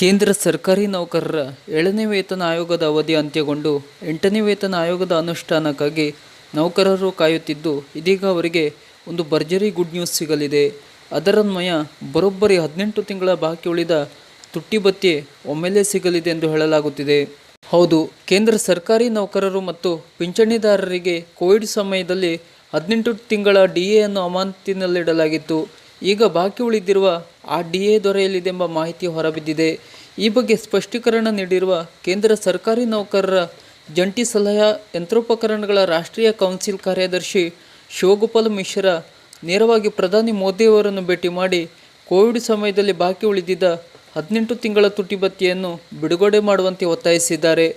ಕೇಂದ್ರ ಸರ್ಕಾರಿ ನೌಕರರ ಏಳನೇ ವೇತನ ಆಯೋಗದ ಅವಧಿ ಅಂತ್ಯಗೊಂಡು ಎಂಟನೇ ವೇತನ ಆಯೋಗದ ಅನುಷ್ಠಾನಕ್ಕಾಗಿ ನೌಕರರು ಕಾಯುತ್ತಿದ್ದು, ಇದೀಗ ಅವರಿಗೆ ಒಂದು ಭರ್ಜರಿ ಗುಡ್ ನ್ಯೂಸ್ ಸಿಗಲಿದೆ. ಅದರನ್ವಯ ಬರೋಬ್ಬರಿ ಹದಿನೆಂಟು ತಿಂಗಳ ಬಾಕಿ ಉಳಿದ ತುಟ್ಟಿ ಭತ್ಯೆ ಒಮ್ಮೆಲೇ ಸಿಗಲಿದೆ ಎಂದು ಹೇಳಲಾಗುತ್ತಿದೆ. ಹೌದು, ಕೇಂದ್ರ ಸರ್ಕಾರಿ ನೌಕರರು ಮತ್ತು ಪಿಂಚಣಿದಾರರಿಗೆ ಕೋವಿಡ್ ಸಮಯದಲ್ಲಿ ಹದಿನೆಂಟು ತಿಂಗಳ ಡಿ ಅನ್ನು ಅಮಾನತಿನಲ್ಲಿಡಲಾಗಿತ್ತು ಈಗ ಬಾಕಿ ಉಳಿದಿರುವ ಆ ಡಿ ಎ ದೊರೆಯಲಿದೆಂಬ ಮಾಹಿತಿ ಹೊರಬಿದ್ದಿದೆ. ಈ ಬಗ್ಗೆ ಸ್ಪಷ್ಟೀಕರಣ ನೀಡಿರುವ ಕೇಂದ್ರ ಸರ್ಕಾರಿ ನೌಕರರ ಜಂಟಿ ಸಲಹಾ ಯಂತ್ರೋಪಕರಣಗಳ ರಾಷ್ಟ್ರೀಯ ಕೌನ್ಸಿಲ್ ಕಾರ್ಯದರ್ಶಿ ಶಿವಗೋಪಾಲ್ ಮಿಶ್ರಾ ನೇರವಾಗಿ ಪ್ರಧಾನಿ ಮೋದಿಯವರನ್ನು ಭೇಟಿ ಮಾಡಿ ಕೋವಿಡ್ ಸಮಯದಲ್ಲಿ ಬಾಕಿ ಉಳಿದಿದ್ದ ಹದಿನೆಂಟು ತಿಂಗಳ ತುಟ್ಟಿಬತ್ತಿಯನ್ನು ಬಿಡುಗಡೆ ಮಾಡುವಂತೆ ಒತ್ತಾಯಿಸಿದ್ದಾರೆ.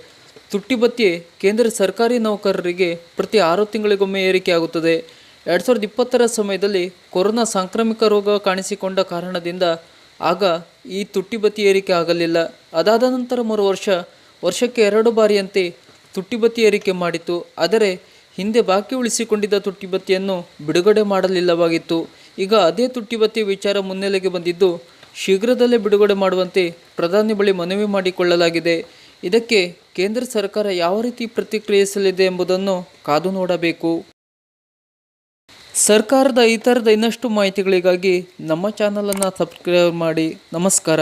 ತುಟ್ಟಿಬತ್ತಿ ಕೇಂದ್ರ ಸರ್ಕಾರಿ ನೌಕರರಿಗೆ ಪ್ರತಿ ಆರು ತಿಂಗಳಿಗೊಮ್ಮೆ ಏರಿಕೆಯಾಗುತ್ತದೆ. ಎರಡು ಸಾವಿರದ ಇಪ್ಪತ್ತರ ಸಮಯದಲ್ಲಿ ಕೊರೋನಾ ಸಾಂಕ್ರಾಮಿಕ ರೋಗ ಕಾಣಿಸಿಕೊಂಡ ಕಾರಣದಿಂದ ಆಗ ಈ ತುಟ್ಟಿ ಭತ್ಯೆ ಏರಿಕೆ ಆಗಲಿಲ್ಲ. ಅದಾದ ನಂತರ ಮರು ವರ್ಷ ವರ್ಷಕ್ಕೆ ಎರಡು ಬಾರಿಯಂತೆ ತುಟ್ಟಿ ಭತ್ಯೆ ಏರಿಕೆ ಮಾಡಿತು ಆದರೆ ಹಿಂದೆ ಬಾಕಿ ಉಳಿಸಿಕೊಂಡಿದ್ದ ತುಟ್ಟಿ ಭತ್ಯೆಯನ್ನು ಬಿಡುಗಡೆ ಮಾಡಲಿಲ್ಲವಾಗಿತ್ತು. ಈಗ ಅದೇ ತುಟ್ಟಿ ಭತ್ಯೆ ವಿಚಾರ ಮುನ್ನೆಲೆಗೆ ಬಂದಿದ್ದು, ಶೀಘ್ರದಲ್ಲೇ ಬಿಡುಗಡೆ ಮಾಡುವಂತೆ ಪ್ರಧಾನಿ ಬಳಿ ಮನವಿ ಮಾಡಿಕೊಳ್ಳಲಾಗಿದೆ. ಇದಕ್ಕೆ ಕೇಂದ್ರ ಸರ್ಕಾರ ಯಾವ ರೀತಿ ಪ್ರತಿಕ್ರಿಯಿಸಲಿದೆ ಎಂಬುದನ್ನು ಕಾದು ನೋಡಬೇಕು. ಸರ್ಕಾರದ ಈ ಥರದ ಇನ್ನಷ್ಟು ಮಾಹಿತಿಗಳಿಗಾಗಿ ನಮ್ಮ ಚಾನಲನ್ನು ಸಬ್ಸ್ಕ್ರೈಬ್ ಮಾಡಿ ನಮಸ್ಕಾರ.